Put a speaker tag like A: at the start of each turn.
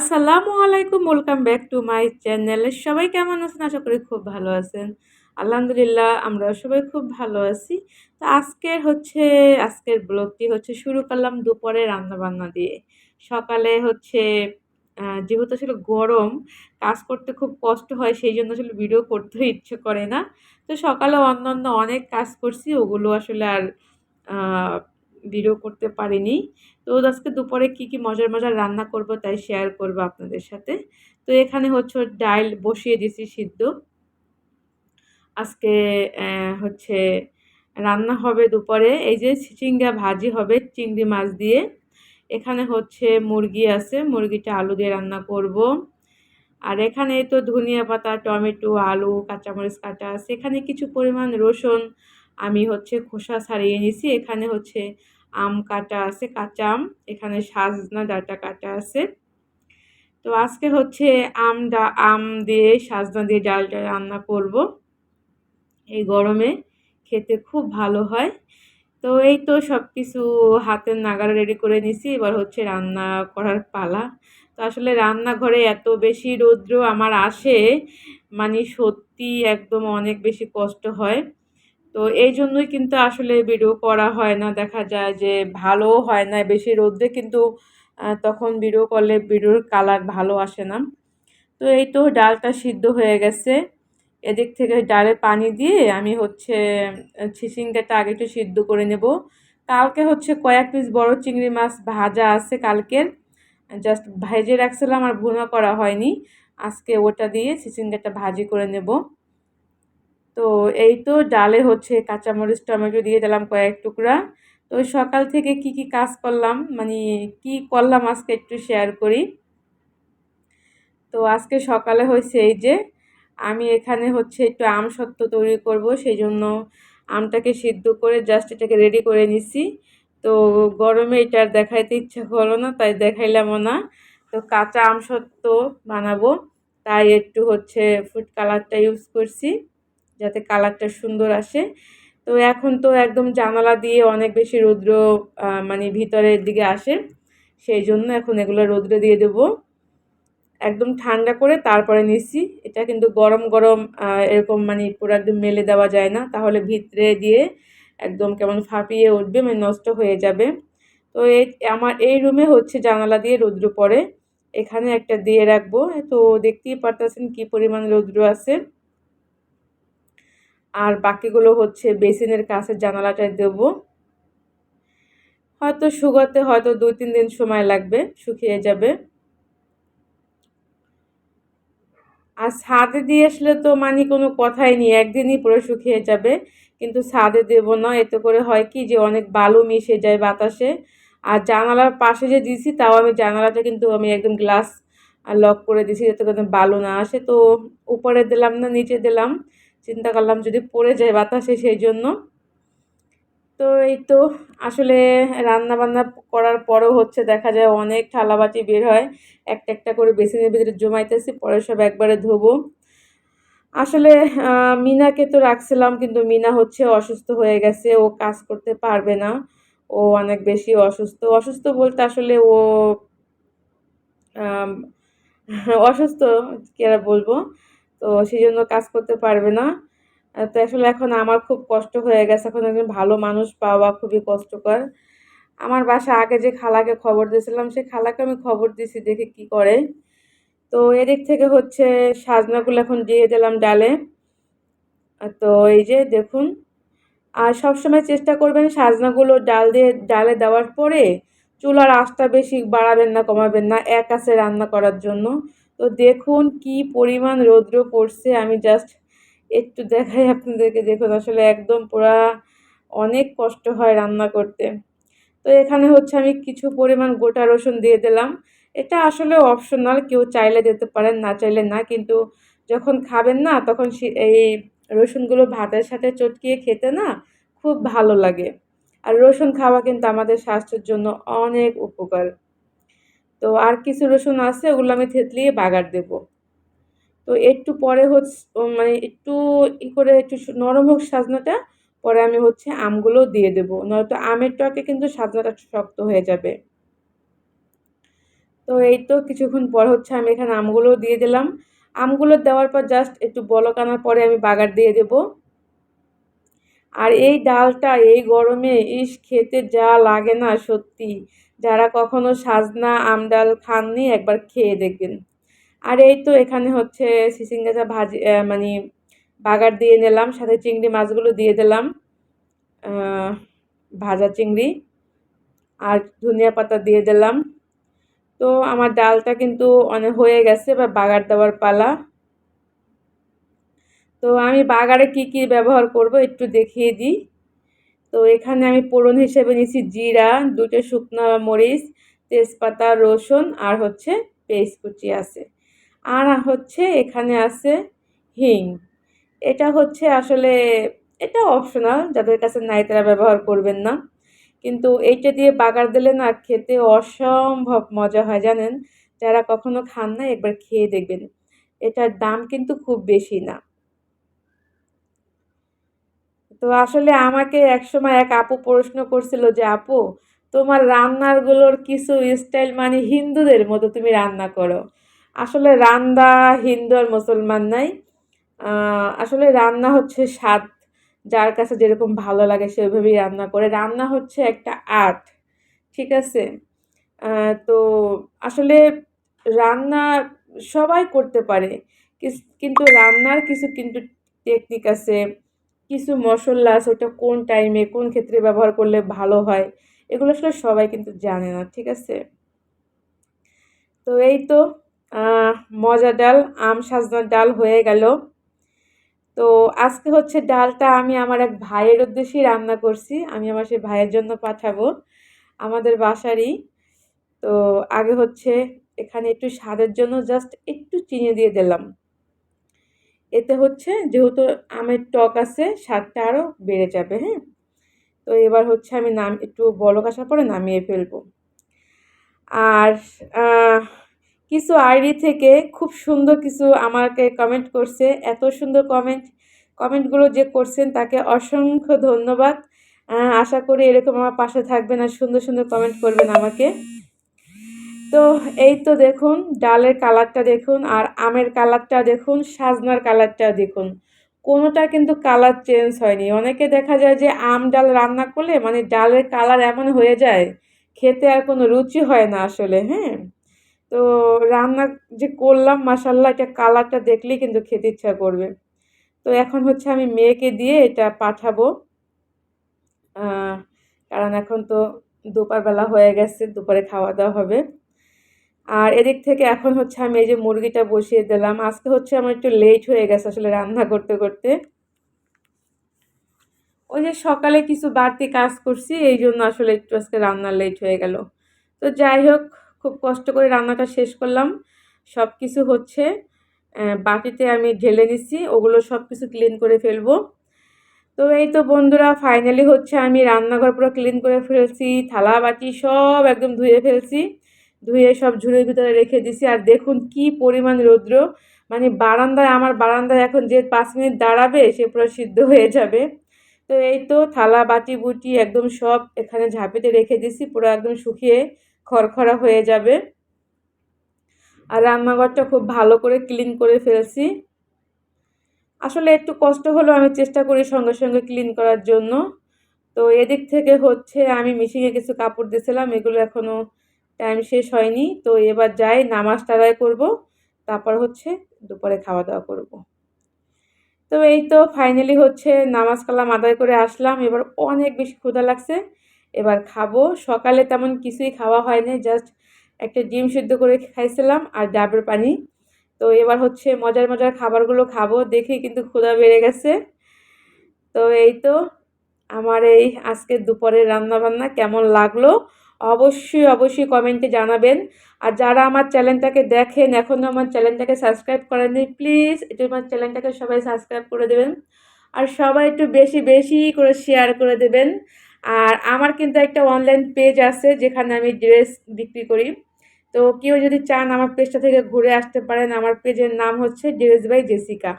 A: আসসালামু আলাইকুম welcome back to my channel সবাই কেমন আছেন? আশা করি খুব ভালো আছেন। আলহামদুলিল্লাহ আমরা সবাই খুব ভালো আছি। তো আজকের হচ্ছে, আজকের ব্লগটি হচ্ছে শুরু করলাম দুপুরে রান্না বান্না দিয়ে। সকালে হচ্ছে যেহেতু আসলে গরম, কাজ করতে খুব কষ্ট হয়, সেই জন্য আসলে ভিডিও করতেও ইচ্ছে করে না। তো সকালে অন্যান্য অনেক কাজ করছি, ওগুলো আসলে আর ভিডিও করতে পারিনি। তো আজকে দুপুরে কি কি মজার মজার রান্না করব তাই শেয়ার করব আপনাদের সাথে। তো এখানে হচ্ছে ডাইল বসিয়ে দিছি সিদ্ধ। আজকে হচ্ছে রান্না হবে দুপুরে। এই যে চিংড়া ভাজি হবে চিংড়ি মাছ দিয়ে। এখানে হচ্ছে মুরগি আছে, মুরগিটা আলু দিয়ে রান্না করব। আর এখানে তো ধনিয়া পাতা, টমেটো, আলু, কাঁচামরিচ কাটা আছে। এখানে কিছু পরিমাণ রসুন আমি হচ্ছে খোসা ছাড়িয়ে নিছি। এখানে হচ্ছে আম কাটা আছে, কাঁচা আম। এখানে সাজনা ডাটা কাটা আছে। তো আজকে হচ্ছে আম ডা, আম দিয়ে সাজনা দিয়ে ডালটা রান্না করব। এই গরমে খেতে খুব ভালো হয়। তো এই তো সব কিছু হাতের নাগারা রেডি করে নিছি। এবার হচ্ছে রান্না করার পালা। তো আসলে রান্নাঘরে এত বেশি রৌদ্র আমার আসে মানে সত্যি একদম অনেক বেশি কষ্ট হয়। তো এই জন্যই কিন্তু আসলে ভিডিও করা হয় না। দেখা যায় যে ভালো হয় না, বেশি রোদ্রে কিন্তু তখন ভিডিও করলে ভিডিওর কালার ভালো আসে না। তো এই তো ডালটা সিদ্ধ হয়ে গেছে। এদিক থেকে ডালে পানি দিয়ে আমি হচ্ছে ছিসিংটাটা আগে একটু সিদ্ধ করে নেব। কালকে হচ্ছে কয়েক পিস বড় চিংড়ি মাছ ভাজা আছে কালকের। জাস্ট ভেজে রাখছিলাম, আর ভুনা করা হয়নি। আজকে ওটা দিয়ে ছিসিংটাটা ভাজি করে নেব। তো এই তো ডালে হচ্ছে কাঁচামরিচ, টমেটো দিয়ে দিলাম কয়েক টুকরা। তো সকাল থেকে কি কি কাজ করলাম মানে কি করলাম আজকে একটু শেয়ার করি। তো আজকে সকালে হয়েছে এই যে, আমি এখানে হচ্ছে একটু আম সত্ত্ব তৈরি করব, সেই জন্য আমটাকে সিদ্ধ করে জাস্ট এটাকে রেডি করে নিছি। তো গরমে এটা আর দেখাইতে ইচ্ছা হলো না, তাই দেখাইলামও না। তো কাঁচা আম সত্ত্ব বানাবো, তাই একটু হচ্ছে ফুড কালারটা ইউজ করছি। যাতে কালারটা সুন্দর আসে। তো এখন তো একদম জানালা দিয়ে অনেক বেশি রৌদ্র মানে ভিতরের দিকে আসে। সেই জন্য এখন এগুলো রৌদ্রে দিয়ে দেব। একদম ঠান্ডা করে তারপরে নিচ্ছি। এটা কিন্তু গরম গরম এরকম মানে পুরো একদম মেলে দেওয়া যায় না। তাহলে ভিতরে দিয়ে একদম কেমন ফাঁপিয়ে উঠবে মানে নষ্ট হয়ে যাবে। তো এই আমার এই রুমে হচ্ছে জানালা দিয়ে রৌদ্র পড়ে। এখানে একটা দিয়ে রাখব। তো দেখতেই পারতেছেন কি পরিমাণ রৌদ্র আছে। আর বাকিগুলো হচ্ছে বেসিনের কাছে জানালাটায় দেব। হয়তো শুকাতে হয়তো দুই, তিন দিন সময় লাগবে, শুকিয়ে যাবে। আর ছাদে দিয়ে আসলে তো মানে কোনো কথাই নেই, একদিনই পুরো শুকিয়ে যাবে। কিন্তু ছাদে দেব না, এতে করে হয় কি যে অনেক বালু মিশে যায় বাতাসে। আর জানালার পাশে যে দিছি, তাও আমি জানালাটা কিন্তু আমি একদম গ্লাস লক করে দিছি, যাতে কোনো বালু না আসে। তো উপরে দিলাম না, নিচে দিলাম। চিন্তা করলাম যদি পড়ে যায় বাতাসে সেই জন্য। তো এই তো আসলে রান্না বান্না করার পরেও হচ্ছে দেখা যায় অনেক থালাবাটি বের হয়, একটা একটা করে বেসিনের ভিতরে জমাইতেছি, পরে সব একবারে ধোবো। আসলে মিনাকে তো রাখছিলাম কিন্তু মিনা হচ্ছে অসুস্থ হয়ে গেছে, ও কাজ করতে পারবে না, ও অনেক বেশি অসুস্থ। অসুস্থ বলতে আসলে ও অসুস্থ কি আর বলব? তো সেই জন্য কাজ করতে পারবে না। তো আসলে এখন আমার খুব কষ্ট হয়ে গেছে। এখন একজন ভালো মানুষ পাওয়া খুবই কষ্টকর। আমার বাসা আগে যে খালাকে খবর দিয়েছিলাম সে খালাকে আমি খবর দিছি দেখে কি করে। তো এদিক থেকে হচ্ছে সাজনাগুলো এখন দিয়ে দিলাম ডালে। তো এই যে দেখুন। আর সবসময় চেষ্টা করবেন সাজনাগুলো ডাল দিয়ে, ডালে দেওয়ার পরে চুলার আঁচটা বেশি বাড়াবেন না, কমাবেন না, এক আছে রান্না করার জন্য। তো দেখুন কি পরিমাণ রৌদ্র পড়ছে। আমি জাস্ট একটু দেখাই আপনাদেরকে। দেখুন, আসলে একদম পুরা অনেক কষ্ট হয় রান্না করতে। তো এখানে হচ্ছে আমি কিছু পরিমাণ গোটা রসুন দিয়ে দিলাম। এটা আসলে অপশনাল কেউ চাইলে দিতে পারেন, না চাইলে না। কিন্তু যখন খাবেন না, তখন এই রসুনগুলো ভাতের সাথে চটকিয়ে খেতে না খুব ভালো লাগে। আর রসুন খাওয়া কিন্তু আমাদের স্বাস্থ্যের জন্য অনেক উপকার। তো আর কিছু রসুন আছে, ওগুলো আমি থেতলিয়ে বাগার দেব। তো একটু পরে হচ্ছে মানে একটু ই করে একটু নরম হোক সাজনাটা, পরে আমি হচ্ছে আমগুলো দিয়ে দেবো। নয়তো আমের টকে কিন্তু সাজনাটা শক্ত হয়ে যাবে। তো এই তো কিছুক্ষণ পর হচ্ছে আমি এখানে আমগুলো দিয়ে দিলাম। আমগুলো দেওয়ার পর জাস্ট একটু বলক আনার পরে আমি বাগার দিয়ে দেব। আর এই ডালটা এই গরমে, ইস, খেতে যা লাগে না সত্যি। যারা কখনো সাজনা আম ডাল খাননি একবার খেয়ে দেখবেন। আর এই তো এখানে হচ্ছে সিসিঙ্গাটা ভাজি মানে বাগার দিয়ে নিলাম, সাথে চিংড়ি মাছগুলো দিয়ে দিলাম ভাজা চিংড়ি আর ধনিয়া পাতা দিয়ে দিলাম। তো আমার ডালটা কিন্তু অনেক হয়ে গেছে বা বাগার দেওয়ার পালা। তো আমি বাগারে কি কি ব্যবহার করব একটু দেখিয়ে দিই। তো এখানে আমি পোড়ন হিসেবে নিয়েছি জিরা, দুটো শুকনো মরিচ, তেজপাতা, রসুন আর হচ্ছে পেস্ট কুচি আছে। আর হচ্ছে এখানে আছে হিং। এটা হচ্ছে আসলে, এটা অপশনাল যাদের কাছে নাই তারা ব্যবহার করবেন না। কিন্তু এইটা দিয়ে বাগার দিলে না খেতে অসম্ভব মজা হয়, জানেন? যারা কখনো খান না একবার খেয়ে দেখবেন। এটার দাম কিন্তু খুব বেশি না। তো আসলে আমাকে একসময় এক আপু প্রশ্ন করছিল যে, আপু, তোমার রান্নারগুলোর কিছু স্টাইল মানে হিন্দুদের মতো তুমি রান্না করো? আসলে রান্না হিন্দু আর মুসলমান নাই। আসলে রান্না হচ্ছে স্বাদ। যার কাছে যেরকম ভালো লাগে সে ওইভাবেই রান্না করে। রান্না হচ্ছে একটা আর্ট, ঠিক আছে? তো আসলে রান্না সবাই করতে পারে। কিন্তু রান্নার কিছু কিন্তু টেকনিক আছে। কিছু মশলা আছে ওটা কোন টাইমে কোন ক্ষেত্রে ব্যবহার করলে ভালো হয়, এগুলো আসলে সবাই কিন্তু জানে না, ঠিক আছে? তো এই তো মজা ডাল, আম সাজনার ডাল হয়ে গেল। তো আজকে হচ্ছে ডালটা আমি আমার এক ভাইয়ের উদ্দেশ্যেই রান্না করছি, আমি আমার সেই ভাইয়ের জন্য পাঠাবো, আমাদের বাসারই। তো আগে হচ্ছে এখানে একটু স্বাদের জন্য জাস্ট একটু চিনি দিয়ে দিলাম। এতে হচ্ছে যেহেতু আমের টক আছে, স্বাদটা আরও বেড়ে যাবে হ্যাঁ? তো এবার হচ্ছে আমি নাম, একটু বলক আসার পরে নামিয়ে ফেলব। আর কিছু আইডি থেকে খুব সুন্দর কিছু আমাকে কমেন্ট করছে, এত সুন্দর কমেন্ট কমেন্টগুলো যে করছেন তাকে অসংখ্য ধন্যবাদ। আশা করি এরকম আমার পাশে থাকবেন আর সুন্দর সুন্দর কমেন্ট করবেন আমাকে। তো এই তো দেখুন, ডালের কালারটা দেখুন আর আমের কালারটা দেখুন, সাজনার কালারটা দেখুন। কোনোটা কিন্তু কালার চেঞ্জ হয়নি। অনেকে দেখা যায় যে আম ডাল রান্না করলে মানে ডালের কালার এমন হয়ে যায়, খেতে আর কোনো রুচি হয় না আসলে হ্যাঁ? তো রান্না যে করলাম মাসাল্লাহ এটা কালারটা দেখলেই কিন্তু খেতে ইচ্ছা করবে। তো এখন হচ্ছে আমি মেয়েকে দিয়ে এটা পাঠাবো। কারণ এখন তো দুপুরবেলা হয়ে গেছে, দুপুরে খাওয়া দাওয়া হবে। আর এদিক থেকে এখন হচ্ছে আমি এই যে মুরগিটা বসিয়ে দিলাম। আজকে হচ্ছে আমার একটু লেট হয়ে গেছে আসলে রান্না করতে করতে। ওই যে সকালে কিছু বাড়তি কাজ করছি, এই জন্য আসলে একটু আজকে রান্না লেট হয়ে গেল। তো যাই হোক, খুব কষ্ট করে রান্নাটা শেষ করলাম। সব কিছু হচ্ছে বাটিতে আমি ঢেলে নিচ্ছি ওগুলো সব কিছু ক্লিন করে ফেলব। তো এই তো বন্ধুরা ফাইনালি হচ্ছে আমি রান্নাঘর পুরো ক্লিন করে ফেলছি, থালা বাটি সব একদম ধুয়ে ফেলছি। ধুয়ে সব ঝুড়ির ভিতরে রেখে দিছি। আর দেখুন কি পরিমাণ রৌদ্র। মানে বারান্দায়, আমার বারান্দায় এখন যে পাঁচ মিনিট দাঁড়াবে, সে পুরো সিদ্ধ হয়ে যাবে। তো এই তো থালা, বাটি, বুটি একদম সব এখানে ঝাঁপিতে রেখে দিছি। পুরো একদম শুকিয়ে খড়খড়া হয়ে যাবে। আর রান্নাঘরটা খুব ভালো করে ক্লিন করে ফেলছি। আসলে একটু কষ্ট হলেও আমি চেষ্টা করি সঙ্গে সঙ্গে ক্লিন করার জন্য। তো এদিক থেকে হচ্ছে আমি মিশিংয়ে কিছু কাপড় দিয়েছিলাম, এগুলো এখনও টাইম শেষ হয়নি, তো এবার যাই, নামাজ তারাই করব, তারপর হচ্ছে দুপুরে খাওয়া দাওয়া করব। তো এই তো ফাইনালি হচ্ছে নামাজ কালাম আদায় করে আসলাম, এবার অনেক বেশি ক্ষুধা লাগছে, এবার খাব। সকালে তেমন কিছুই খাওয়া হয়নি জাস্ট একটা ডিম সিদ্ধ করে খাইছিলাম আর ডাবের পানি। তো এবার হচ্ছে মজার মজার খাবারগুলো খাব, দেখে কিন্তু ক্ষুধা বেড়ে গেছে। তো এই তো, আমার এই আজকে দুপুরের রান্নাবান্না কেমন লাগল? অবশ্যই অবশ্যই কমেন্টে জানাবেন। আর যারা আমার চ্যানেলটাকে দেখেন এখনও আমার চ্যানেলটাকে সাবস্ক্রাইব করেননি প্লিজ একটু আমার চ্যানেলটাকে সবাই সাবস্ক্রাইব করে দেবেন। আর সবাই একটু বেশি বেশি করে শেয়ার করে দেবেন। আর আমার কিন্তু একটা অনলাইন পেজ আছে, যেখানে আমি ড্রেস বিক্রি করি। তো কেউ যদি চান আমার পেজটা থেকে ঘুরে আসতে পারেন, আমার পেজের নাম হচ্ছে ড্রেস বাই জেসিকা